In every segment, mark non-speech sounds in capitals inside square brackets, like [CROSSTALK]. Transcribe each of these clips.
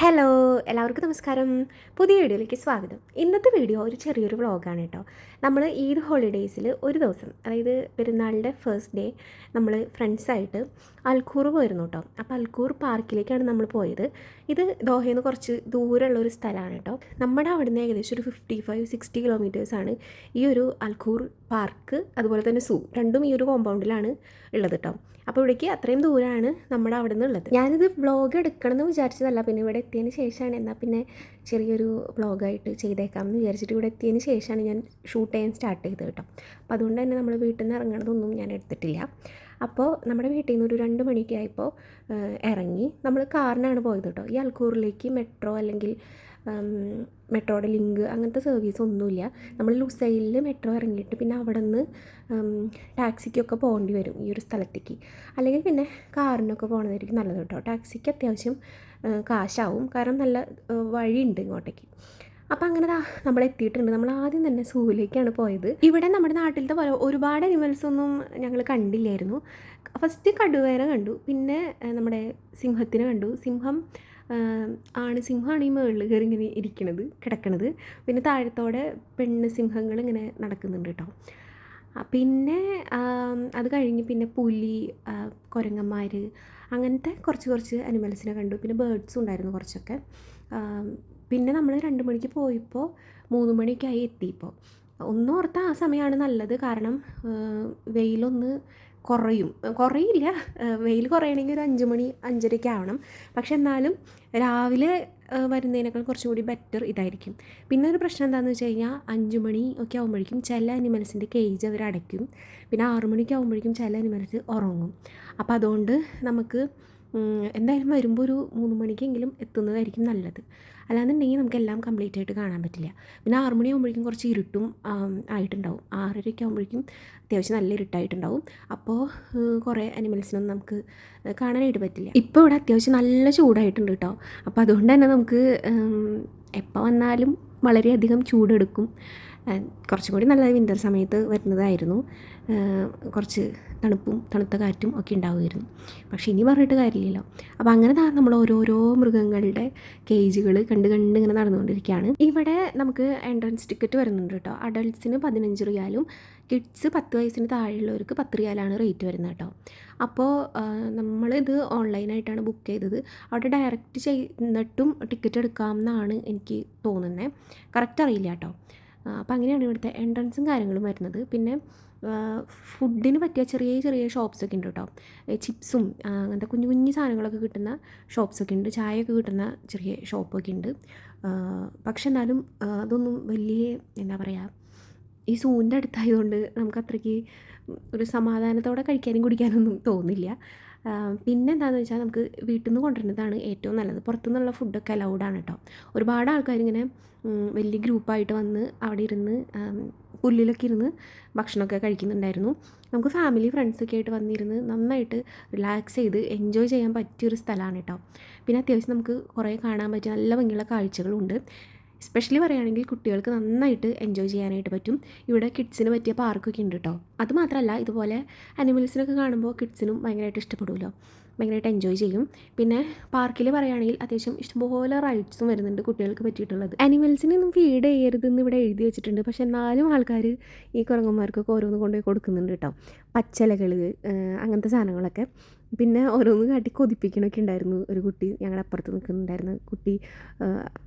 Hello എല്ലാവർക്കും നമസ്കാരം. പുതിയ വീഡിയോയിലേക്ക് സ്വാഗതം. ഇന്നത്തെ വീഡിയോ ഒരു ചെറിയൊരു വ്ളോഗാണ് കേട്ടോ. നമ്മൾ ഈദ് ഹോളിഡേയ്സിൽ ഒരു ദിവസം അതായത് പെരുന്നാളിന്റെ ഫസ്റ്റ് ഡേ നമ്മൾ ഫ്രണ്ട്സായിട്ട് അൽക്കൂർ പോയിരുന്നു കേട്ടോ. അപ്പോൾ അൽക്കൂർ പാർക്കിലേക്കാണ് നമ്മൾ പോയത്. ഇത് ദോഹയിൽ നിന്ന് കുറച്ച് ദൂരമുള്ള ഒരു സ്ഥലമാണ് കേട്ടോ. നമ്മുടെ അവിടുന്ന് ഏകദേശം ഒരു ഫിഫ്റ്റി ഫൈവ് സിക്സ്റ്റി കിലോമീറ്റേഴ്സാണ് ഈ ഒരു അൽക്കൂർ പാർക്ക് അതുപോലെ തന്നെ സൂ രണ്ടും ഈ ഒരു കോമ്പൗണ്ടിലാണ് ഉള്ളത് കേട്ടോ. അപ്പോൾ ഇവിടേക്ക് അത്രയും ദൂരമാണ് നമ്മുടെ അവിടെ നിന്നുള്ളത് ഞാനിത് വ്ളോഗ് എടുക്കണമെന്ന് വിചാരിച്ചതല്ല പിന്നെ ഇവിടെ എത്തിയതിന് ശേഷമാണ് എന്നാൽ പിന്നെ ചെറിയൊരു വ്ളോഗായിട്ട് ചെയ്തേക്കാം എന്ന് വിചാരിച്ചിട്ട് ഇവിടെ എത്തിയതിന് ശേഷമാണ് ഞാൻ ഷൂട്ട് ചെയ്യാൻ സ്റ്റാർട്ട് ചെയ്തത് കേട്ടോ. അപ്പോൾ അതുകൊണ്ട് തന്നെ നമ്മൾ വീട്ടിൽ നിന്ന് ഇറങ്ങണതൊന്നും ഞാൻ എടുത്തിട്ടില്ല. അപ്പോൾ നമ്മുടെ വീട്ടിൽ നിന്ന് ഒരു രണ്ട് മണിയൊക്കെ ആയപ്പോൾ ഇറങ്ങി. നമ്മൾ കാറിനാണ് പോയത് കേട്ടോ. ഈ അൽക്കൂറിലേക്ക് മെട്രോ അല്ലെങ്കിൽ മെട്രോയുടെ ലിങ്ക് അങ്ങനത്തെ സർവീസ് ഒന്നുമില്ല. നമ്മൾ ലുസൈലിൽ മെട്രോ ഇറങ്ങിയിട്ട് പിന്നെ അവിടെ നിന്ന് ടാക്സിക്കൊക്കെ പോകേണ്ടി വരും ഈ ഒരു സ്ഥലത്തേക്ക്. അല്ലെങ്കിൽ പിന്നെ കാറിനൊക്കെ പോകണതായിരിക്കും നല്ലത് കേട്ടോ. ടാക്സിക്ക് അത്യാവശ്യം കാശാവും. കാരണം നല്ല വഴിയുണ്ട് ഇങ്ങോട്ടേക്ക്. അപ്പോൾ അങ്ങനെ നമ്മൾ എത്തിയിട്ടുണ്ട്. നമ്മൾ ആദ്യം തന്നെ സൂവിലേക്കാണ് പോയത്. ഇവിടെ നമ്മുടെ നാട്ടിലത്തെ പോലെ ഒരുപാട് അനിമൽസ് ഒന്നും ഞങ്ങൾ കണ്ടില്ലായിരുന്നു. ഫസ്റ്റ് കടുവേനെ കണ്ടു. പിന്നെ നമ്മുടെ സിംഹത്തിനെ കണ്ടു. സിംഹം ആണ് സിംഹമാണ് ഈ മുകളിൽ കയറി ഇങ്ങനെ ഇരിക്കണത് കിടക്കണത്. പിന്നെ താഴത്തോടെ പെണ്ണ് സിംഹങ്ങൾ ഇങ്ങനെ നടക്കുന്നുണ്ട് കേട്ടോ. പിന്നെ അത് കഴിഞ്ഞ് പിന്നെ പുലി കുരങ്ങന്മാർ അങ്ങനത്തെ കുറച്ച് കുറച്ച് അനിമൽസിനെ കണ്ടു. പിന്നെ ബേർഡ്സും ഉണ്ടായിരുന്നു കുറച്ചൊക്കെ. പിന്നെ നമ്മൾ രണ്ട് മണിക്ക് പോയപ്പോൾ മൂന്ന് മണിക്കായി എത്തിയപ്പോൾ ഒന്നോർത്ത ആ സമയമാണ് നല്ലത്. കാരണം വെയിലൊന്ന് കുറയും. കുറയില്ല. വെയിൽ കുറയണമെങ്കിൽ ഒരു അഞ്ച് മണി അഞ്ചരയ്ക്ക് ആവണം പക്ഷെ എന്നാലും രാവിലെ വരുന്നതിനേക്കാൾ കുറച്ചുകൂടി ബെറ്റർ ഇതായിരിക്കും. പിന്നെ ഒരു പ്രശ്നം എന്താണെന്ന് വെച്ച് കഴിഞ്ഞാൽ അഞ്ച് മണി ഒക്കെ ആകുമ്പോഴേക്കും ചില അനിമൽസിന്റെ കേജ് അവർ അടയ്ക്കും. പിന്നെ ആറു മണിക്ക് ആകുമ്പോഴേക്കും ചില അനിമൽസ് ഉറങ്ങും. അപ്പോൾ അതുകൊണ്ട് നമുക്ക് എന്തായാലും വരുമ്പോൾ ഒരു മൂന്ന് മണിക്കെങ്കിലും എത്തുന്നതായിരിക്കും നല്ലത്. അല്ലാന്നുണ്ടെങ്കിൽ നമുക്ക് എല്ലാം കംപ്ലീറ്റ് ആയിട്ട് കാണാൻ പറ്റില്ല. പിന്നെ ആറ് മണിയാകുമ്പോഴേക്കും കുറച്ച് ഇരുട്ടും ആയിട്ടുണ്ടാവും. ആറരയ്ക്ക് ആകുമ്പോഴേക്കും അത്യാവശ്യം നല്ല ഇരുട്ടായിട്ടുണ്ടാവും. അപ്പോൾ കുറേ അനിമൽസിനൊന്നും നമുക്ക് കാണാനായിട്ട് പറ്റില്ല. ഇപ്പോൾ ഇവിടെ അത്യാവശ്യം നല്ല ചൂടായിട്ടുണ്ട് കേട്ടോ. അപ്പോൾ അതുകൊണ്ട് തന്നെ നമുക്ക് എപ്പോൾ വന്നാലും വളരെയധികം ചൂടെടുക്കും. കുറച്ചും കൂടി നല്ലത് വിന്റർ സമയത്ത് വരുന്നതായിരുന്നു. കുറച്ച് തണുപ്പും തണുത്ത കാറ്റും ഒക്കെ ഉണ്ടാവുമായിരുന്നു. പക്ഷേ ഇനി പറഞ്ഞിട്ട് കാര്യമില്ലല്ലോ അപ്പോൾ അങ്ങനെ നമ്മൾ ഓരോരോ മൃഗങ്ങളുടെ കേജുകൾ കണ്ട് കണ്ട് ഇങ്ങനെ നടന്നുകൊണ്ടിരിക്കുകയാണ്. ഇവിടെ നമുക്ക് എൻട്രൻസ് ടിക്കറ്റ് വരുന്നുണ്ട് കേട്ടോ. അഡൾട്ട്സിന് പതിനഞ്ച് റിയാലും കിഡ്സ് പത്ത് വയസ്സിന് താഴെയുള്ളവർക്ക് പത്ത് റിയാലാണ് റേറ്റ് വരുന്നത് കേട്ടോ. അപ്പോൾ നമ്മളിത് ഓൺലൈനായിട്ടാണ് ബുക്ക് ചെയ്തത്. അവിടെ ഡയറക്റ്റ് ചെയ്തിട്ടും ടിക്കറ്റ് എടുക്കാമെന്നാണ് എനിക്ക് തോന്നുന്നത് കറക്റ്റ് അറിയില്ല കേട്ടോ. അപ്പോൾ അങ്ങനെയാണ് ഇവിടുത്തെ എൻട്രൻസും കാര്യങ്ങളും വരുന്നത്. പിന്നെ ഫുഡിന് പറ്റിയ ചെറിയ ചെറിയ ഷോപ്സൊക്കെ ഉണ്ട് കേട്ടോ. ചിപ്സും അങ്ങനത്തെ കുഞ്ഞു കുഞ്ഞു സാധനങ്ങളൊക്കെ കിട്ടുന്ന ഷോപ്സൊക്കെ ഉണ്ട്. ചായയൊക്കെ കിട്ടുന്ന ചെറിയ ഷോപ്പൊക്കെ ഉണ്ട്. പക്ഷെ എന്നാലും അതൊന്നും വലിയ എന്താ പറയുക ഈ സൂവിന്റെ അടുത്തായതുകൊണ്ട് നമുക്ക് അത്രയ്ക്ക് ഒരു സമാധാനത്തോടെ കഴിക്കാനും കുടിക്കാനൊന്നും തോന്നില്ല. പിന്നെ എന്താണെന്ന് വെച്ചാൽ നമുക്ക് വീട്ടിൽ നിന്ന് കൊണ്ടുവരുന്നതാണ് ഏറ്റവും നല്ലത്. പുറത്തുനിന്നുള്ള ഫുഡൊക്കെ അലൗഡാണ് കേട്ടോ ഒരുപാട് ആൾക്കാർ ഇങ്ങനെ വലിയ ഗ്രൂപ്പായിട്ട് വന്ന് അവിടെ ഇരുന്ന് പുല്ലിലൊക്കെ ഇരുന്ന് ഭക്ഷണമൊക്കെ കഴിക്കുന്നുണ്ടായിരുന്നു. നമുക്ക് ഫാമിലി ഫ്രണ്ട്സൊക്കെ ആയിട്ട് വന്നിരുന്ന് നന്നായിട്ട് റിലാക്സ് ചെയ്ത് എൻജോയ് ചെയ്യാൻ പറ്റിയൊരു സ്ഥലമാണ് കേട്ടോ പിന്നെ അത്യാവശ്യം നമുക്ക് കുറേ കാണാൻ പറ്റിയ നല്ല ഭംഗിയുള്ള കാഴ്ചകളുണ്ട്. എസ്പെഷ്യലി പറയുകയാണെങ്കിൽ കുട്ടികൾക്ക് നന്നായിട്ട് എൻജോയ് ചെയ്യാനായിട്ട് പറ്റും. ഇവിടെ കിഡ്സിന് പറ്റിയ പാർക്കൊക്കെ ഉണ്ട് കേട്ടോ അതുമാത്രമല്ല ഇതുപോലെ അനിമൽസിനൊക്കെ കാണുമ്പോൾ കിഡ്സിനും ഭയങ്കരമായിട്ട് ഇഷ്ടപ്പെടുമല്ലോ. ഭയങ്കരമായിട്ട് എൻജോയ് ചെയ്യും. പിന്നെ പാർക്കിൽ പറയുകയാണെങ്കിൽ അത്യാവശ്യം ഇഷ്ടംപോലെ റൈഡ്സും വരുന്നുണ്ട് കുട്ടികൾക്ക് പറ്റിയിട്ടുള്ളത്. അനിമൽസിനൊന്നും ഫീഡ് ചെയ്യരുതെന്ന് ഇവിടെ എഴുതി വെച്ചിട്ടുണ്ട്. പക്ഷെ എന്നാലും ആൾക്കാർ ഈ കുരങ്ങന്മാർക്കൊക്കെ ഓരോന്ന് കൊണ്ടുപോയി കൊടുക്കുന്നുണ്ട് കേട്ടോ പച്ചലകൾ അങ്ങനത്തെ സാധനങ്ങളൊക്കെ. പിന്നെ ഓരോന്ന് കാട്ടി കൊതിപ്പിക്കണമൊക്കെ ഉണ്ടായിരുന്നു ഒരു കുട്ടി ഞങ്ങളുടെ അപ്പുറത്ത് നിൽക്കുന്നുണ്ടായിരുന്ന. കുട്ടി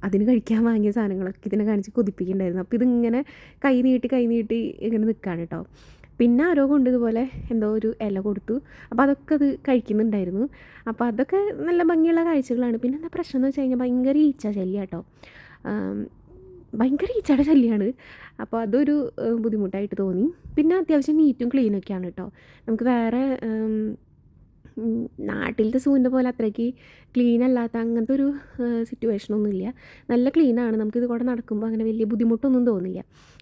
അതിന് കഴിക്കാൻ വാങ്ങിയ സാധനങ്ങളൊക്കെ ഇതിനെ കാണിച്ച് കൊതിപ്പിക്കുന്നുണ്ടായിരുന്നു അപ്പോൾ ഇതിങ്ങനെ കൈ നീട്ടി കൈ നീട്ടി ഇങ്ങനെ നിൽക്കുകയാണ് കേട്ടോ പിന്നെ ആരോ കൊണ്ട് ഇതുപോലെ എന്തോ ഒരു ഇല കൊടുത്തു. അപ്പോൾ അതൊക്കെ അത് കഴിക്കുന്നുണ്ടായിരുന്നു. അപ്പോൾ അതൊക്കെ നല്ല ഭംഗിയുള്ള കാഴ്ചകളാണ്. പിന്നെ എന്താ പ്രശ്നം എന്ന് വെച്ച് കഴിഞ്ഞാൽ ഭയങ്കര ഈച്ച ശല്യം കേട്ടോ ഭയങ്കര ഈച്ചയുടെ ശല്യമാണ് അപ്പോൾ അതൊരു ബുദ്ധിമുട്ടായിട്ട് തോന്നി. പിന്നെ അത്യാവശ്യം നീറ്റും ക്ലീനൊക്കെയാണ് കേട്ടോ നമുക്ക് വേറെ നാട്ടിലത്തെ സൂവിന്റെ പോലെ അത്രയ്ക്ക് ക്ലീൻ അല്ലാത്ത അങ്ങനത്തെ ഒരു സിറ്റുവേഷനൊന്നുമില്ല നല്ല ക്ലീനാണ് നമുക്കിത് കൂടെ നടക്കുമ്പോൾ അങ്ങനെ വലിയ ബുദ്ധിമുട്ടൊന്നും തോന്നില്ല.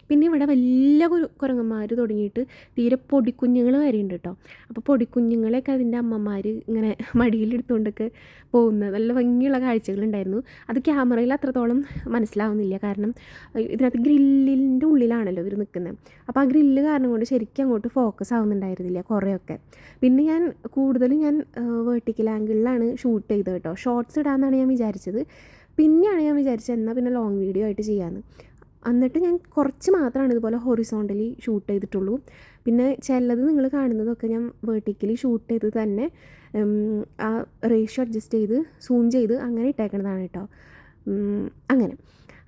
പിന്നെ ഇവിടെ വലിയ കുരങ്ങന്മാർ തുടങ്ങിയിട്ട് തീരെ പൊടിക്കുഞ്ഞുങ്ങൾ വരെ ഉണ്ട് കേട്ടോ അപ്പോൾ പൊടിക്കുഞ്ഞുങ്ങളെയൊക്കെ അതിന്റെ അമ്മമാർ ഇങ്ങനെ [LAUGHS] മടിയിലെടുത്തുകൊണ്ടൊക്കെ പോകുന്ന നല്ല ഭംഗിയുള്ള കാഴ്ചകളുണ്ടായിരുന്നു. അത് ക്യാമറയിൽ അത്രത്തോളം മനസ്സിലാവുന്നില്ല. കാരണം ഇതിനകത്ത് ഗ്രില്ലിന്റെ ഉള്ളിലാണല്ലോ ഇവർ നിൽക്കുന്നത് അപ്പോൾ ആ ഗ്രില്ല് കാരണം കൊണ്ട് ശരിക്കും അങ്ങോട്ട് ഫോക്കസ് ആവുന്നുണ്ടായിരുന്നില്ല കുറേയൊക്കെ. പിന്നെ ഞാൻ കൂടുതലും ഞാൻ വേർട്ടിക്കൽ ആംഗിളിലാണ് ഷൂട്ട് ചെയ്തത് കേട്ടോ ഷോർട്സ് ഇടാമെന്നാണ് ഞാൻ വിചാരിച്ചത്. പിന്നെയാണ് ഞാൻ വിചാരിച്ചത് എന്നാൽ പിന്നെ ലോങ് വീഡിയോ ആയിട്ട് ചെയ്യാമെന്ന് എന്നിട്ട് ഞാൻ കുറച്ച് മാത്രമാണ് ഇതുപോലെ ഹൊറിസോണ്ടലി ഷൂട്ട് ചെയ്തിട്ടുള്ളൂ. പിന്നെ ചിലത് നിങ്ങൾ കാണുന്നതൊക്കെ ഞാൻ വേർട്ടിക്കലി ഷൂട്ട് ചെയ്ത് തന്നെ ആ റേഷ്യോ അഡ്ജസ്റ്റ് ചെയ്ത് സൂം ചെയ്ത് അങ്ങനെ ഇട്ടേക്കണതാണ് കേട്ടോ അങ്ങനെ.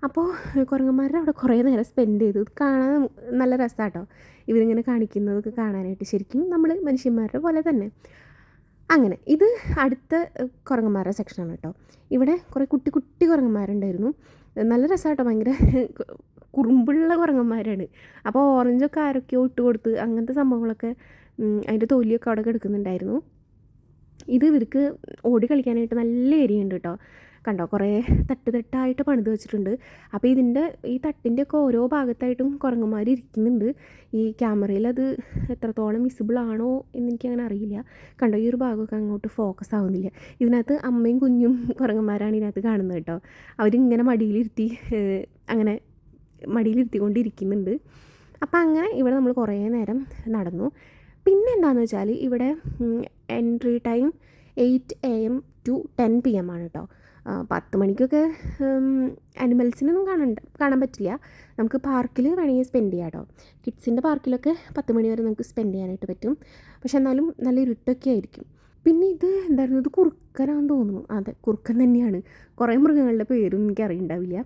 അപ്പോൾ കുരങ്ങന്മാരുടെ അവിടെ കുറേ നേരം സ്പെൻഡ് ചെയ്തു. കാണാൻ നല്ല രസമാണ് കേട്ടോ ഇവരിങ്ങനെ കാണിക്കുന്നതൊക്കെ കാണാനായിട്ട്. ശരിക്കും നമ്മൾ മനുഷ്യന്മാരുടെ പോലെ തന്നെ. അങ്ങനെ ഇത് അടുത്ത കുരങ്ങന്മാരുടെ സെക്ഷനാണ് കേട്ടോ. ഇവിടെ കുറേ കുട്ടി കുട്ടി കുരങ്ങന്മാരുണ്ടായിരുന്നു. നല്ല രസമാട്ടോ ഭയങ്കര കുറുമ്പുള്ള കുരങ്ങന്മാരാണ്. അപ്പോൾ ഓറഞ്ചൊക്കെ ആരൊക്കെയോ ഇട്ട് കൊടുത്ത് അങ്ങനത്തെ സംഭവങ്ങളൊക്കെ അതിന്റെ തൊലിയൊക്കെ അവിടെ കിടക്കുന്നുണ്ടായിരുന്നു ഇത് ഇവർക്ക് ഓടി കളിക്കാനായിട്ട് നല്ല ഏരിയ ഉണ്ട് കേട്ടോ. കണ്ടോ? കുറേ തട്ട് തട്ടായിട്ട് പണിത് വെച്ചിട്ടുണ്ട്. അപ്പോൾ ഇതിന്റെ ഈ തട്ടിന്റെ ഒക്കെ ഓരോ ഭാഗത്തായിട്ടും കുരങ്ങന്മാർ ഇരിക്കുന്നുണ്ട്. ഈ ക്യാമറയിൽ അത് എത്രത്തോളം വിസിബിൾ ആണോ എന്ന് എനിക്കങ്ങനെ അറിയില്ല. കണ്ടോ? ഈ ഒരു ഭാഗമൊക്കെ അങ്ങോട്ട് ഫോക്കസ് ആവുന്നില്ല. ഇതിനകത്ത് അമ്മയും കുഞ്ഞും കുരങ്ങന്മാരാണ് ഇതിനകത്ത് കാണുന്നത് കേട്ടോ. അവരിങ്ങനെ മടിയിലിരുത്തി അങ്ങനെ മടിയിലിരുത്തിക്കൊണ്ടിരിക്കുന്നുണ്ട്. അപ്പോൾ അങ്ങനെ ഇവിടെ നമ്മൾ കുറേ നേരം നടന്നു. പിന്നെ എന്താണെന്ന് വെച്ചാൽ ഇവിടെ entry time eight A M to ten P M ആണ് കേട്ടോ. പത്ത് മണിക്കൊക്കെ അനിമൽസിനൊന്നും കാണണ്ട കാണാൻ പറ്റില്ല. നമുക്ക് പാർക്കിൽ വേണമെങ്കിൽ സ്പെൻഡ് ചെയ്യാം കേട്ടോ കിഡ്സിന്റെ പാർക്കിലൊക്കെ പത്ത് മണി വരെ നമുക്ക് സ്പെൻഡ് ചെയ്യാനായിട്ട് പറ്റും. പക്ഷെ എന്നാലും നല്ല ഇരുട്ടൊക്കെ ആയിരിക്കും. പിന്നെ ഇത് എന്തായിരുന്നു? ഇത് കുറുക്കനാണെന്ന് തോന്നുന്നു. അതെ കുറുക്കൻ തന്നെയാണ്. കുറേ മൃഗങ്ങളുടെ പേരും എനിക്ക് അറിയണ്ടാവില്ല.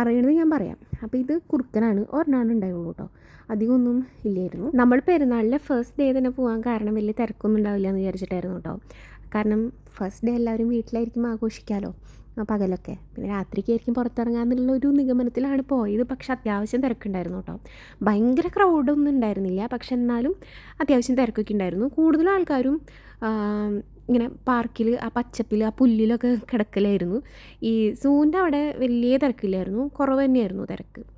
അറിയണത് ഞാൻ പറയാം. അപ്പോൾ ഇത് കുറുക്കനാണ്. ഒരെണ്ണമാണ് ഉണ്ടായുള്ളൂ കേട്ടോ അധികമൊന്നും ഇല്ലായിരുന്നു. നമ്മൾ പെരുന്നാളിലെ ഫസ്റ്റ് ഡേ തന്നെ പോകാൻ കാരണം വലിയ തിരക്കൊന്നും ഉണ്ടാവില്ല എന്ന് വിചാരിച്ചിട്ടായിരുന്നു കേട്ടോ കാരണം ഫസ്റ്റ് ഡേ എല്ലാവരും വീട്ടിലായിരിക്കും ആഘോഷിക്കാമല്ലോ പകലൊക്കെ. പിന്നെ രാത്രിക്കായിരിക്കും പുറത്തിറങ്ങാന്നുള്ള ഒരു നിഗമനത്തിലാണ് പോയത്. പക്ഷെ അത്യാവശ്യം തിരക്കുണ്ടായിരുന്നു കേട്ടോ. ഭയങ്കര ക്രൗഡൊന്നും ഉണ്ടായിരുന്നില്ല. പക്ഷെ എന്നാലും അത്യാവശ്യം തിരക്കൊക്കെ ഉണ്ടായിരുന്നു. കൂടുതൽ ആൾക്കാരും ഇങ്ങനെ പാർക്കിൽ ആ പച്ചപ്പിൽ ആ പുല്ലിലൊക്കെ കിടക്കലായിരുന്നു. ഈ സൂവിന്റെ അവിടെ വലിയ തിരക്കില്ലായിരുന്നു. കുറവ് തന്നെയായിരുന്നു തിരക്ക്.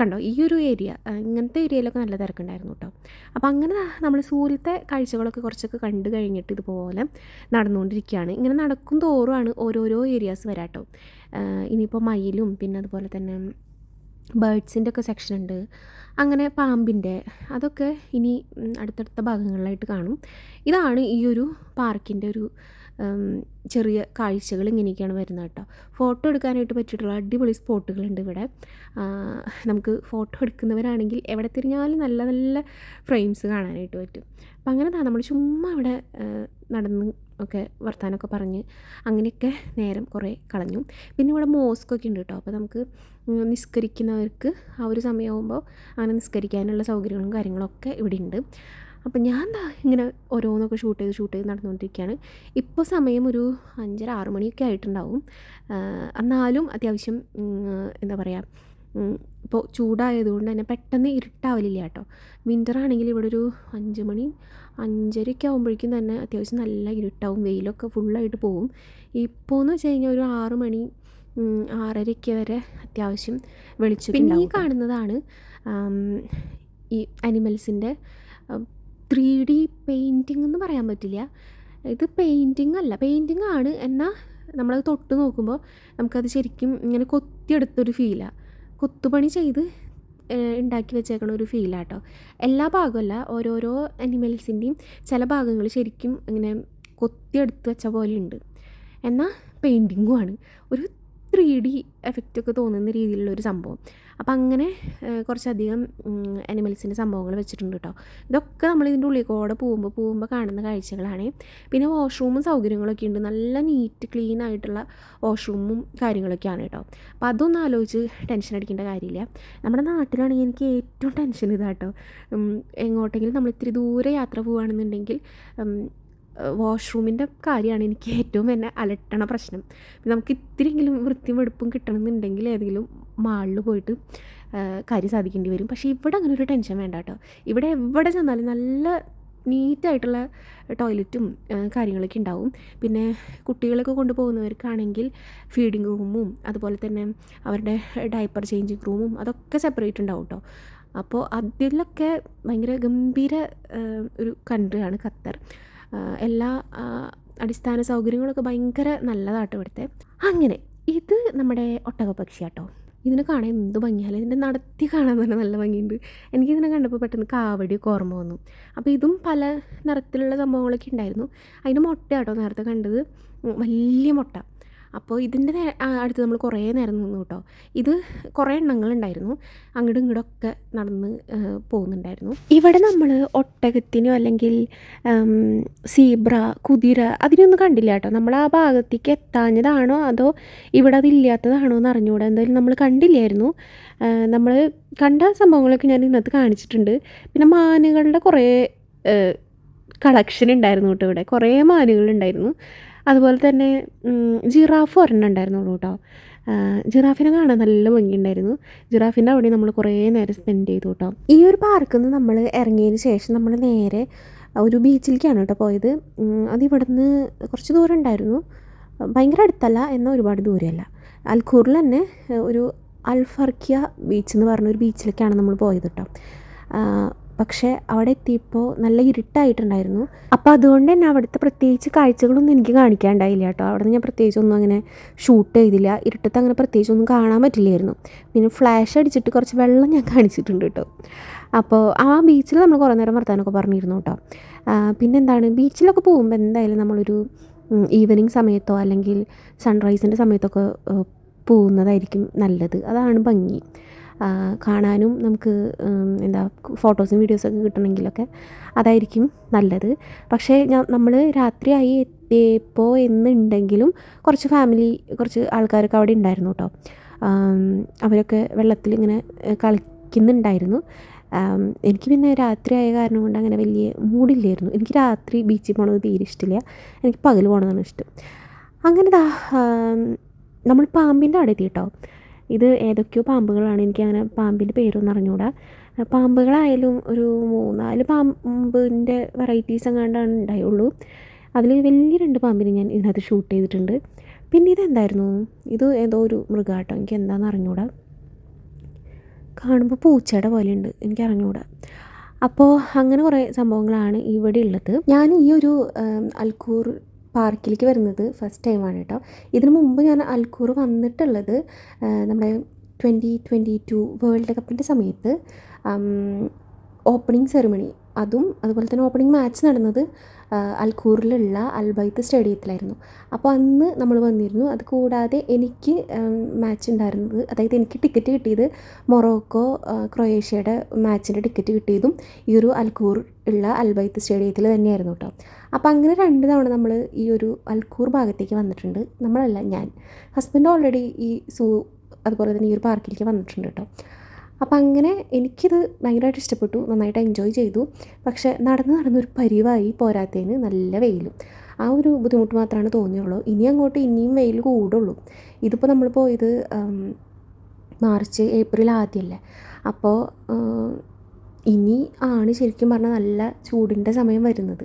കണ്ടോ? ഈ ഒരു ഏരിയ ഇങ്ങനത്തെ ഏരിയയിലൊക്കെ നല്ല തിരക്കുണ്ടായിരുന്നു കേട്ടോ അപ്പോൾ അങ്ങനെ നമ്മൾ സൂര്യത്തെ കാഴ്ചകളൊക്കെ കുറച്ചൊക്കെ കണ്ടു കഴിഞ്ഞിട്ട് ഇതുപോലെ നടന്നുകൊണ്ടിരിക്കുകയാണ്. ഇങ്ങനെ നടക്കും തോറുമാണ് ഓരോരോ ഏരിയാസ് വരാം കേട്ടോ ഇനിയിപ്പോൾ മയിലും പിന്നെ അതുപോലെ തന്നെ ബേഡ്സിന്റെ ഒക്കെ സെക്ഷൻ ഉണ്ട്. അങ്ങനെ പാമ്പിന്റെ അതൊക്കെ ഇനി അടുത്തടുത്ത ഭാഗങ്ങളിലായിട്ട് കാണും. ഇതാണ് ഈ ഒരു പാർക്കിന്റെ ഒരു ചെറിയ കാഴ്ചകൾ ഇങ്ങനെയൊക്കെയാണ് വരുന്നത് കേട്ടോ. ഫോട്ടോ എടുക്കാനായിട്ട് പറ്റിയിട്ടുള്ള അടിപൊളി സ്പോട്ടുകളുണ്ട് ഇവിടെ. നമുക്ക് ഫോട്ടോ എടുക്കുന്നവരാണെങ്കിൽ എവിടെ തിരിഞ്ഞാലും നല്ല നല്ല ഫ്രെയിംസ് കാണാനായിട്ട് പറ്റും. അപ്പം അങ്ങനെ നമ്മൾ ചുമ്മാ ഇവിടെ നടന്ന് ഒക്കെ വർത്താനമൊക്കെ പറഞ്ഞ് അങ്ങനെയൊക്കെ നേരം കുറേ കളഞ്ഞു. പിന്നെ ഇവിടെ മോസ്കൊക്കെ ഉണ്ട് കേട്ടോ. അപ്പോൾ നമുക്ക് നിസ്കരിക്കുന്നവർക്ക് ആ ഒരു സമയമാകുമ്പോൾ അങ്ങനെ നിസ്കരിക്കാനുള്ള സൗകര്യങ്ങളും കാര്യങ്ങളൊക്കെ ഇവിടെ ഉണ്ട്. അപ്പം ഞാൻ എന്താ ഇങ്ങനെ ഓരോന്നൊക്കെ ഷൂട്ട് ചെയ്ത് ഷൂട്ട് ചെയ്ത് നടന്നുകൊണ്ടിരിക്കുകയാണ്. ഇപ്പോൾ സമയം ഒരു അഞ്ചര ആറ് മണിയൊക്കെ ആയിട്ടുണ്ടാവും. എന്നാലും അത്യാവശ്യം എന്താ പറയുക ഇപ്പോൾ ചൂടായതുകൊണ്ട് തന്നെ പെട്ടെന്ന് ഇരുട്ടാവലില്ല കേട്ടോ. വിന്റർ ആണെങ്കിൽ ഇവിടെ ഒരു അഞ്ച് മണി അഞ്ചരയൊക്കെ ആകുമ്പോഴേക്കും തന്നെ അത്യാവശ്യം നല്ല ഇരുട്ടാവും. വെയിലൊക്കെ ഫുള്ളായിട്ട് പോവും. ഇപ്പോൾ എന്ന് വെച്ച് കഴിഞ്ഞാൽ ഒരു ആറ് മണി ആറരയ്ക്ക് വരെ അത്യാവശ്യം വെളിച്ചം പിന്നെ ഈ കാണുന്നതാണ് ഈ അനിമൽസിന്റെ ത്രീ ഡി പെയിന്റിംഗ് എന്ന് പറയാൻ പറ്റില്ല. ഇത് പെയിന്റിംഗ് അല്ല. പെയിന്റിംഗ് ആണ്. എന്നാൽ നമ്മളത് തൊട്ട് നോക്കുമ്പോൾ നമുക്കത് ശരിക്കും ഇങ്ങനെ കൊത്തിയെടുത്തൊരു ഫീലാണ് കൊത്തുപണി ചെയ്ത് ഉണ്ടാക്കി വെച്ചേക്കണ ഒരു ഫീലാട്ടോ എല്ലാ ഭാഗമല്ല ഓരോരോ അനിമൽസിന്റെയും ചില ഭാഗങ്ങൾ ശരിക്കും ഇങ്ങനെ കൊത്തിയെടുത്ത് വെച്ച പോലെ ഉണ്ട്. എന്നാൽ പെയിന്റിങ്ങുമാണ് ഒരു ത്രീ ഡി എഫക്റ്റൊക്കെ തോന്നുന്ന രീതിയിലുള്ള ഒരു സംഭവം. അപ്പം അങ്ങനെ കുറച്ചധികം അനിമൽസിന്റെ സംഭവങ്ങൾ വെച്ചിട്ടുണ്ട് കേട്ടോ ഇതൊക്കെ നമ്മൾ ഇതിന്റെ ഉള്ളിൽ കൂടെ പോകുമ്പോൾ പോകുമ്പോൾ കാണുന്ന കാഴ്ചകളാണ്. പിന്നെ വാഷ്റൂമും സൗകര്യങ്ങളൊക്കെ ഉണ്ട്. നല്ല നീറ്റ് ക്ലീൻ ആയിട്ടുള്ള വാഷ്റൂമും കാര്യങ്ങളൊക്കെയാണ് കേട്ടോ അപ്പോൾ അതൊന്നും ആലോചിച്ച് ടെൻഷൻ അടിക്കേണ്ട കാര്യമില്ല. നമ്മുടെ നാട്ടിലാണെങ്കിൽ എനിക്ക് ഏറ്റവും ടെൻഷൻ ഇതാട്ടോ എങ്ങോട്ടെങ്കിലും നമ്മൾ ഇത്തിരി ദൂരെ യാത്ര പോവുകയാണെന്നുണ്ടെങ്കിൽ വാഷ്റൂമിന്റെ കാര്യമാണ് എനിക്ക് ഏറ്റവും എന്നെ അലട്ടണ പ്രശ്നം. നമുക്ക് ഇത്തിരിയെങ്കിലും വൃത്തിയും വെടുപ്പും കിട്ടണമെന്നുണ്ടെങ്കിൽ ഏതെങ്കിലും മാളിൽ പോയിട്ട് കാര്യം സാധിക്കേണ്ടി വരും. പക്ഷേ ഇവിടെ അങ്ങനെ ഒരു ടെൻഷൻ വേണ്ട കേട്ടോ. ഇവിടെ എവിടെ ചെന്നാലും നല്ല നീറ്റായിട്ടുള്ള ടോയ്ലറ്റും കാര്യങ്ങളൊക്കെ ഉണ്ടാവും. പിന്നെ കുട്ടികളൊക്കെ കൊണ്ടുപോകുന്നവർക്കാണെങ്കിൽ ഫീഡിങ് റൂമും അതുപോലെ തന്നെ അവരുടെ ഡയപ്പർ ചേഞ്ചിങ് റൂമും അതൊക്കെ സെപ്പറേറ്റ് ഉണ്ടാവും കേട്ടോ. അപ്പോൾ അതിലൊക്കെ ഭയങ്കര ഗംഭീര ഒരു കൺട്രിയാണ് ഖത്തർ. എല്ലാ അടിസ്ഥാന സൗകര്യങ്ങളൊക്കെ ഭയങ്കര നല്ലതാട്ടോ ഇവിടുത്തെ. അങ്ങനെ ഇത് നമ്മുടെ ഒട്ടകപ്പക്ഷി ആട്ടോ. ഇതിനെ കാണാൻ എന്ത് ഭംഗിയാലും ഇതിന്റെ നടത്തി കാണാൻ തന്നെ നല്ല ഭംഗിയുണ്ട്. എനിക്കിതിനെ കണ്ടപ്പോൾ പെട്ടെന്ന് കാവടിയൊക്കെ ഓർമ്മ വന്നു. അപ്പോൾ ഇതും പല നിറത്തിലുള്ള സംഭവങ്ങളൊക്കെ ഉണ്ടായിരുന്നു. അതിന്റെ മുട്ട കേട്ടോ നേരത്തെ കണ്ടത്. വലിയ മുട്ട. അപ്പോൾ ഇതിന്റെ അടുത്ത് നമ്മൾ കുറേ നേരം നിന്നു കേട്ടോ ഇത് കുറേ എണ്ണങ്ങളുണ്ടായിരുന്നു അങ്ങോട്ടും ഇങ്ങോട്ടൊക്കെ നടന്ന് പോകുന്നുണ്ടായിരുന്നു ഇവിടെ നമ്മൾ ഒട്ടകത്തിനോ അല്ലെങ്കിൽ സീബ്ര കുതിര അതിനൊന്നും കണ്ടില്ല കേട്ടോ നമ്മൾ ആ ഭാഗത്തേക്ക് എത്താഞ്ഞതാണോ അതോ ഇവിടെ അതില്ലാത്തതാണോ എന്ന് അറിഞ്ഞുകൂടാ എന്തായാലും നമ്മൾ കണ്ടില്ലായിരുന്നു. നമ്മൾ കണ്ട സംഭവങ്ങളൊക്കെ ഞാൻ ഇന്നത്തെ കാണിച്ചിട്ടുണ്ട്. പിന്നെ മാനുകളുടെ കുറേ കളക്ഷൻ ഉണ്ടായിരുന്നു കേട്ടോ ഇവിടെ. കുറേ മാനുകളുണ്ടായിരുന്നു അതുപോലെ തന്നെ ജിറാഫ് ഒരെണ്ണം കേട്ടോ. ജിറാഫിനെ കാണാൻ നല്ല ഭംഗിയുണ്ടായിരുന്നു. ജിറാഫിന്റെ അവിടെ നമ്മൾ കുറേ നേരം സ്പെൻഡ് ചെയ്തു കേട്ടോ. ഈ ഒരു പാർക്കിൽ നിന്ന് നമ്മൾ ഇറങ്ങിയതിന് ശേഷം നമ്മൾ നേരെ ഒരു ബീച്ചിലേക്കാണ് കേട്ടോ പോയത്. അത് ഇവിടുന്ന് കുറച്ച് ദൂരം ഉണ്ടായിരുന്നു. ഭയങ്കര അടുത്തല്ല എന്നാൽ ഒരുപാട് ദൂരമല്ല. അൽഖൂറിൽ തന്നെ ഒരു അൽഫർക്കിയ ബീച്ച് എന്ന് പറഞ്ഞൊരു ബീച്ചിലേക്കാണ് നമ്മൾ പോയത് കേട്ടോ. പക്ഷേ അവിടെ എത്തിയപ്പോൾ നല്ല ഇരുട്ടായിട്ടുണ്ടായിരുന്നു. അപ്പോൾ അതുകൊണ്ട് തന്നെ അവിടുത്തെ പ്രത്യേകിച്ച് കാഴ്ചകളൊന്നും എനിക്ക് കാണിക്കാണ്ടായില്ല കേട്ടോ. അവിടെ ഞാൻ പ്രത്യേകിച്ച് ഒന്നും അങ്ങനെ ഷൂട്ട് ചെയ്തില്ല. ഇരുട്ടത്ത് അങ്ങനെ പ്രത്യേകിച്ച് ഒന്നും കാണാൻ പറ്റില്ലായിരുന്നു. പിന്നെ ഫ്ലാഷ് അടിച്ചിട്ട് കുറച്ച് വെള്ളം ഞാൻ കാണിച്ചിട്ടുണ്ട് കേട്ടോ. അപ്പോൾ ആ ബീച്ചിൽ നമ്മൾ കുറേ നേരം വർത്താനൊക്കെ പറഞ്ഞിരുന്നു കേട്ടോ. പിന്നെ എന്താണ് ബീച്ചിലൊക്കെ പോകുമ്പോൾ എന്തായാലും നമ്മളൊരു ഈവനിങ് സമയത്തോ അല്ലെങ്കിൽ സൺറൈസിന്റെ സമയത്തൊക്കെ പോകുന്നതായിരിക്കും നല്ലത്. അതാണ് ഭംഗി. കാണാനും നമുക്ക് എന്താ ഫോട്ടോസും വീഡിയോസൊക്കെ കിട്ടണമെങ്കിലൊക്കെ അതായിരിക്കും നല്ലത്. പക്ഷേ നമ്മൾ രാത്രിയായി എത്തിയപ്പോൾ എന്നുണ്ടെങ്കിലും കുറച്ച് ഫാമിലി കുറച്ച് ആൾക്കാരൊക്കെ അവിടെ ഉണ്ടായിരുന്നു കേട്ടോ. അവരൊക്കെ വെള്ളത്തിൽ ഇങ്ങനെ കളിക്കുന്നുണ്ടായിരുന്നു. എനിക്ക് പിന്നെ രാത്രി ആയ കാരണം കൊണ്ട് അങ്ങനെ വലിയ മൂടില്ലായിരുന്നു. എനിക്ക് രാത്രി ബീച്ചിൽ പോണത് തീരെ ഇഷ്ടമില്ല എനിക്ക് പകൽ പോണതാണ് ഇഷ്ടം. അങ്ങനെ ദാ നമ്മൾ പാമ്പിന്റെ അവിടെ എത്തി കേട്ടോ. ഇത് ഏതൊക്കെയോ പാമ്പുകളാണ്. എനിക്ക് അങ്ങനെ പാമ്പിന്റെ പേരൊന്നും അറിഞ്ഞുകൂടാ പാമ്പുകളായാലും ഒരു മൂന്നാൽ പാമ്പിന്റെ വെറൈറ്റീസ് എങ്ങാണ്ടാണ് ഉണ്ടായുള്ളൂ. അതിൽ വലിയ രണ്ട് പാമ്പിനെ ഞാൻ ഇതിനകത്ത് ഷൂട്ട് ചെയ്തിട്ടുണ്ട്. പിന്നെ ഇതെന്തായിരുന്നു? ഇത് ഏതോ ഒരു മൃഗാട്ടോ. എനിക്ക് എന്താണെന്ന് അറിഞ്ഞുകൂടാ കാണുമ്പോൾ പൂച്ചയുടെ ഉണ്ട് എനിക്ക് അറിഞ്ഞുകൂടാ അപ്പോൾ അങ്ങനെ കുറേ സംഭവങ്ങളാണ് ഇവിടെ ഉള്ളത്. ഞാൻ ഈ ഒരു അൽക്കൂർ പാർക്കിലേക്ക് വരുന്നത് ഫസ്റ്റ് ടൈമാണ് കേട്ടോ. ഇതിനു മുമ്പ് ഞാൻ അൽക്കൂർ വന്നിട്ടുള്ളത് നമ്മുടെ ട്വന്റി ട്വന്റി ടു വേൾഡ് കപ്പിന്റെ സമയത്ത് ഓപ്പണിംഗ് സെറിമണി അതും അതുപോലെ തന്നെ ഓപ്പണിംഗ് മാച്ച് നടന്നത് അൽക്കൂറിലുള്ള അൽബൈത്ത് സ്റ്റേഡിയത്തിലായിരുന്നു. അപ്പോൾ അന്ന് നമ്മൾ വന്നിരുന്നു. അത് കൂടാതെ എനിക്ക് മാച്ച് ഉണ്ടായിരുന്നത് അതായത് എനിക്ക് ടിക്കറ്റ് കിട്ടിയത് മൊറോക്കോ ക്രൊയേഷ്യയുടെ മാച്ചിന്റെ ടിക്കറ്റ് കിട്ടിയതും ഈ ഒരു അൽക്കൂർ ഉള്ള അൽബൈത്ത് സ്റ്റേഡിയത്തിൽ തന്നെയായിരുന്നു കേട്ടോ. അപ്പോൾ അങ്ങനെ രണ്ട് തവണ നമ്മൾ ഈ ഒരു അൽക്കൂർ ഭാഗത്തേക്ക് വന്നിട്ടുണ്ട്. നമ്മളല്ല ഞാൻ. ഹസ്ബൻഡ് ഓൾറെഡി ഈ സൂ അതുപോലെ തന്നെ ഈ ഒരു പാർക്കിലേക്ക് വന്നിട്ടുണ്ട് കേട്ടോ. അപ്പോൾ അങ്ങനെ എനിക്കിത് ഭയങ്കരമായിട്ട് ഇഷ്ടപ്പെട്ടു. നന്നായിട്ട് എൻജോയ് ചെയ്തു. പക്ഷേ നടന്ന് നടന്നൊരു പരിവായി പോരാത്തതിന് നല്ല വെയിലും. ആ ഒരു ബുദ്ധിമുട്ട് മാത്രമാണ് തോന്നിയുള്ളൂ. ഇനി അങ്ങോട്ട് ഇനിയും വെയിൽ കൂടുള്ളൂ. ഇതിപ്പോൾ നമ്മൾ പോയത് മാർച്ച് ഏപ്രിൽ ആദ്യമല്ലേ? അപ്പോൾ ഇനി ആണ് ശരിക്കും പറഞ്ഞാൽ നല്ല ചൂടിന്റെ സമയം വരുന്നത്.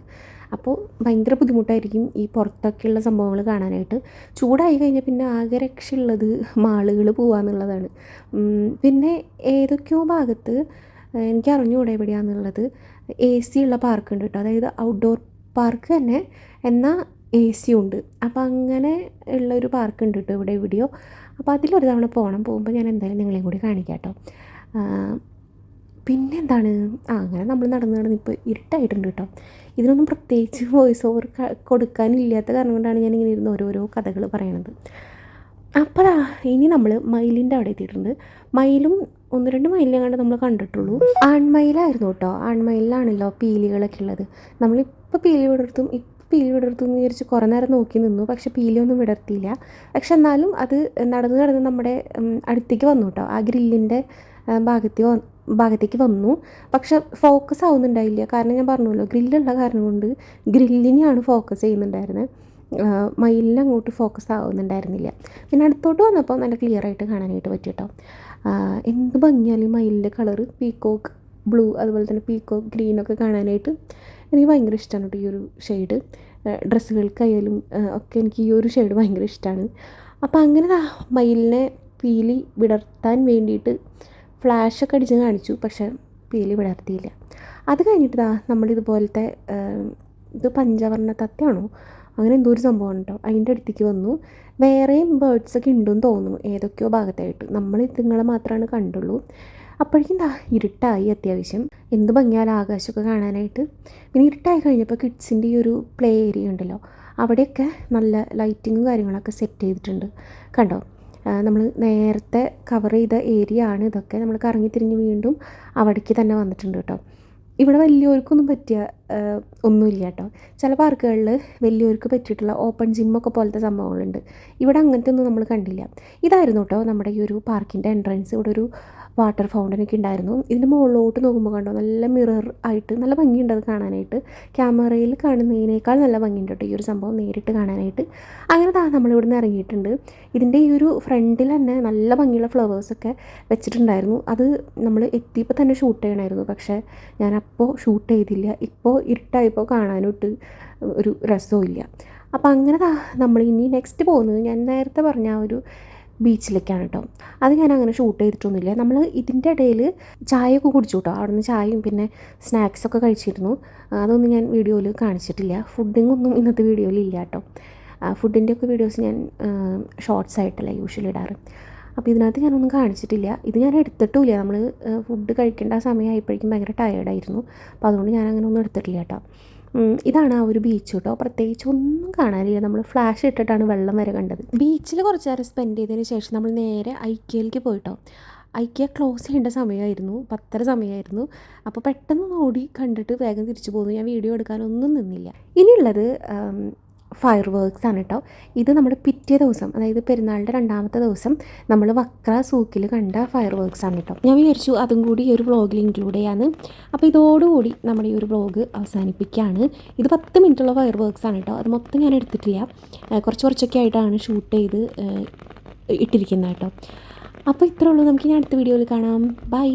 അപ്പോൾ ഭയങ്കര ബുദ്ധിമുട്ടായിരിക്കും ഈ പുറത്തൊക്കെയുള്ള സംഭവങ്ങൾ കാണാനായിട്ട്. ചൂടായി കഴിഞ്ഞാൽ പിന്നെ ആകെ രക്ഷയുള്ളത് [LAUGHS] മാളുകൾ പോവാന്നുള്ളതാണ് പിന്നെ ഏതൊക്കെയോ ഭാഗത്ത് എനിക്ക് അറിഞ്ഞുകൂടെ എവിടെയാണെന്നുള്ളത് എ സി ഉള്ള പാർക്ക് ഉണ്ട് കേട്ടോ. അതായത് ഔട്ട്ഡോർ പാർക്ക് തന്നെ. എന്നാൽ എ സി ഉണ്ട്. അപ്പോൾ അങ്ങനെ ഉള്ളൊരു പാർക്ക് ഉണ്ട് കേട്ടോ ഇവിടെ എവിടെയോ. അപ്പോൾ അതിലൊരു തവണ പോകണം പോകുമ്പോൾ ഞാൻ എന്തായാലും നിങ്ങളെയും കൂടി കാണിക്കാം കേട്ടോ. പിന്നെ എന്താണ് ആ അങ്ങനെ നമ്മൾ നടന്ന് നടന്ന് ഇപ്പോൾ ഇരുട്ടായിട്ടുണ്ട് കേട്ടോ. ഇതിനൊന്നും പ്രത്യേകിച്ച് വോയിസ് ഓവർ കൊടുക്കാനില്ലാത്ത കാരണം കൊണ്ടാണ് ഞാൻ ഇങ്ങനെ ഇരുന്ന് ഓരോരോ കഥകൾ പറയണത്. അപ്പോൾ ഇനി നമ്മൾ മയിലിന്റെ അവിടെ എത്തിയിട്ടുണ്ട്. മയിലും ഒന്ന് രണ്ട് മയിലിനെങ്ങാണ്ട് നമ്മൾ കണ്ടിട്ടുള്ളൂ. ആൺമയിലായിരുന്നു കേട്ടോ. ആൺമയിലാണല്ലോ പീലികളൊക്കെ ഉള്ളത്. നമ്മളിപ്പോൾ പീലി വിടർത്തും ഇപ്പം പീലി വിടർത്തും എന്ന് വിചാരിച്ച് കുറേ നേരം നോക്കി നിന്നു. പക്ഷെ പീലിയൊന്നും വിടർത്തിയില്ല. പക്ഷെ എന്നാലും അത് നടന്ന് നടന്ന് നമ്മുടെ അടുത്തേക്ക് വന്നു കേട്ടോ. ആ ഗ്രില്ലിന്റെ ഭാഗത്ത് ഭാഗത്തേക്ക് വന്നു. പക്ഷെ ഫോക്കസ് ആവുന്നുണ്ടായില്ല. കാരണം ഞാൻ പറഞ്ഞല്ലോ ഗ്രില്ലുള്ള കാരണം കൊണ്ട് ഗ്രില്ലിനെയാണ് ഫോക്കസ് ചെയ്യുന്നുണ്ടായിരുന്നത് മയിലിന് അങ്ങോട്ട് ഫോക്കസ് ആവുന്നുണ്ടായിരുന്നില്ല. പിന്നെ അടുത്തോട്ട് വന്നപ്പോൾ നല്ല ക്ലിയർ ആയിട്ട് കാണാനായിട്ട് പറ്റി കേട്ടോ എന്ത് ഭംഗിയാണ് ഈ മയിലിന്റെ കളറ് പീക്കോക്ക് ബ്ലൂ അതുപോലെ തന്നെ പീക്കോക്ക് ഗ്രീനൊക്കെ കാണാനായിട്ട് എനിക്ക് ഭയങ്കര ഇഷ്ടമാണ് കേട്ടോ ഈ ഒരു ഷെയ്ഡ് ഡ്രസ്സുകൾക്കായാലും ഒക്കെ എനിക്ക് ഈ ഒരു ഷെയ്ഡ് ഭയങ്കര ഇഷ്ടമാണ് അപ്പോൾ അങ്ങനെ മയിലിനെ പീലി വിടർത്താൻ വേണ്ടിയിട്ട് ഫ്ലാഷൊക്കെ അടിച്ച് കാണിച്ചു പക്ഷെ പീലി വിടർത്തിയില്ല അത് കഴിഞ്ഞിട്ട് നമ്മളിതുപോലത്തെ ഇത് പഞ്ചവർണ തത്തയാണോ അങ്ങനെ എന്തോ ഒരു സംഭവമാണ് കേട്ടോ അതിന്റെ അടുത്തേക്ക് വന്നു. വേറെയും ബേർഡ്സ് ഒക്കെ ഉണ്ടെന്ന് തോന്നുന്നു ഏതൊക്കെയോ ഭാഗത്തായിട്ട്. നമ്മൾ ഇതുങ്ങളെ മാത്രമാണ് കണ്ടുള്ളൂ. അപ്പോഴേക്കും എന്താ ഇരുട്ടായി അത്യാവശ്യം. എന്ത് ഭംഗിയാലും ആകാശമൊക്കെ കാണാനായിട്ട്. പിന്നെ ഇരുട്ടായി കഴിഞ്ഞപ്പോൾ കിഡ്സിന്റെ ഈ ഒരു പ്ലേ ഏരിയ ഉണ്ടല്ലോ അവിടെയൊക്കെ നല്ല ലൈറ്റിങ്ങും കാര്യങ്ങളൊക്കെ സെറ്റ് ചെയ്തിട്ടുണ്ട്. കണ്ടോ? നമ്മൾ നേരത്തെ കവർ ചെയ്ത ഏരിയ ആണ് ഇതൊക്കെ. നമ്മൾ കറങ്ങി തിരിഞ്ഞ് വീണ്ടും അവിടേക്ക് തന്നെ വന്നിട്ടുണ്ട് കേട്ടോ. ഇവിടെ വലിയവർക്കൊന്നും പറ്റിയ ഒന്നുമില്ല കേട്ടോ. ചില പാർക്കുകളിൽ വലിയവർക്ക് പറ്റിയിട്ടുള്ള ഓപ്പൺ ജിമ്മൊക്കെ പോലത്തെ സംഭവങ്ങളുണ്ട്. ഇവിടെ അങ്ങനത്തെ ഒന്നും നമ്മൾ കണ്ടില്ല. ഇതായിരുന്നു കേട്ടോ നമ്മുടെ ഈ ഒരു പാർക്കിന്റെ എൻട്രൻസ് ഇവിടെ ഒരു വാട്ടർ ഫൗണ്ടനൊക്കെ ഉണ്ടായിരുന്നു. ഇതിന്റെ മുകളിലോട്ട് നോക്കുമ്പോൾ കണ്ടോ നല്ല മിറർ ആയിട്ട് നല്ല ഭംഗിയുണ്ട് അത് കാണാനായിട്ട്. ക്യാമറയിൽ കാണുന്നതിനേക്കാൾ നല്ല ഭംഗിയുണ്ട് കേട്ടോ ഈ ഒരു സംഭവം നേരിട്ട് കാണാനായിട്ട്. അങ്ങനെ താ നമ്മളിവിടെ നിന്ന് ഇറങ്ങിയിട്ടുണ്ട്. ഇതിന്റെ ഈ ഒരു ഫ്രണ്ടിൽ തന്നെ നല്ല ഭംഗിയുള്ള ഫ്ലവേഴ്സൊക്കെ വെച്ചിട്ടുണ്ടായിരുന്നു. അത് നമ്മൾ എത്തിയപ്പോൾ തന്നെ ഷൂട്ട് ചെയ്യണമായിരുന്നു പക്ഷേ ഞാൻ ഷൂട്ട് ചെയ്തില്ല. ഇപ്പോൾ ഇരുട്ടായപ്പോൾ കാണാനോട്ട് ഒരു രസവും ഇല്ല. അപ്പോൾ അങ്ങനെ ഇനി നെക്സ്റ്റ് പോകുന്നത്. ഞാൻ നേരത്തെ പറഞ്ഞ ആ ഒരു ബീച്ചിലേക്കാണ് കേട്ടോ. അത് ഞാൻ അങ്ങനെ ഷൂട്ട് ചെയ്തിട്ടൊന്നുമില്ല. നമ്മൾ ഇതിന്റെ ഇടയിൽ ചായയൊക്കെ കുടിച്ചു കേട്ടോ അവിടുന്ന് ചായയും പിന്നെ സ്നാക്സൊക്കെ കഴിച്ചിരുന്നു. അതൊന്നും ഞാൻ വീഡിയോയിൽ കാണിച്ചിട്ടില്ല. ഫുഡിങ്ങൊന്നും ഇന്നത്തെ വീഡിയോയിൽ ഇല്ല കേട്ടോ. ഫുഡിന്റെ ഒക്കെ വീഡിയോസ് ഞാൻ ഷോർട്സ് ആയിട്ടല്ല യൂഷ്വലി ഇടാറ്. അപ്പോൾ ഇതിനകത്ത് ഞാനൊന്നും കാണിച്ചിട്ടില്ല. ഇത് ഞാൻ എടുത്തിട്ടുമില്ല. നമ്മൾ ഫുഡ് കഴിക്കേണ്ട സമയമായപ്പോഴേക്കും ഭയങ്കര ടയേർഡായിരുന്നു അപ്പോൾ അതുകൊണ്ട് ഞാൻ അങ്ങനെ ഒന്നും എടുത്തിട്ടില്ല കേട്ടോ. ഇതാണ് ആ ഒരു ബീച്ച് കേട്ടോ പ്രത്യേകിച്ച് ഒന്നും കാണാനില്ല. നമ്മൾ ഫ്ലാഷ് ഇട്ടിട്ടാണ് വെള്ളം വരെ കണ്ടത്. ബീച്ചിൽ കുറച്ച് നേരം സ്പെൻഡ് ചെയ്തതിന് ശേഷം നമ്മൾ നേരെ ഐക്യയിലേക്ക് പോയിട്ടോ. ഐക്യ ക്ലോസ് ചെയ്യേണ്ട സമയമായിരുന്നു. പത്തര സമയമായിരുന്നു. അപ്പോൾ പെട്ടെന്ന് ഓടി കണ്ടിട്ട് വേഗം തിരിച്ചു പോന്നു. ഞാൻ വീഡിയോ എടുക്കാനൊന്നും നിന്നില്ല. ഇനിയുള്ളത് ഫയർ വർക്ക്സ് ആണ് കേട്ടോ ഇത് നമ്മൾ പിറ്റേ ദിവസം അതായത് പെരുന്നാളിന്റെ രണ്ടാമത്തെ ദിവസം നമ്മൾ വക്ര സൂക്കിൽ കണ്ട ഫയർ വർക്ക്സ് ആണ് കേട്ടോ ഞാൻ വിചാരിച്ചു അതും കൂടി ഈ ഒരു വ്ളോഗിൽ ഇൻക്ലൂഡ് ചെയ്യാന്ന് അപ്പോൾ ഇതോടുകൂടി നമ്മുടെ ഈ ഒരു വ്ളോഗ് അവസാനിപ്പിക്കുകയാണ്. ഇത് പത്ത് മിനിറ്റുള്ള ഫയർ വർക്ക്സ് ആണ് കേട്ടോ അത് മൊത്തം ഞാൻ എടുത്തിട്ടില്ല. കുറച്ച് കുറച്ചൊക്കെ ആയിട്ടാണ് ഷൂട്ട് ചെയ്ത് ഇട്ടിരിക്കുന്നത് കേട്ടോ അപ്പോൾ ഇത്രയുള്ളൂ നമുക്ക് ഞാൻ അടുത്ത വീഡിയോയിൽ കാണാം. ബൈ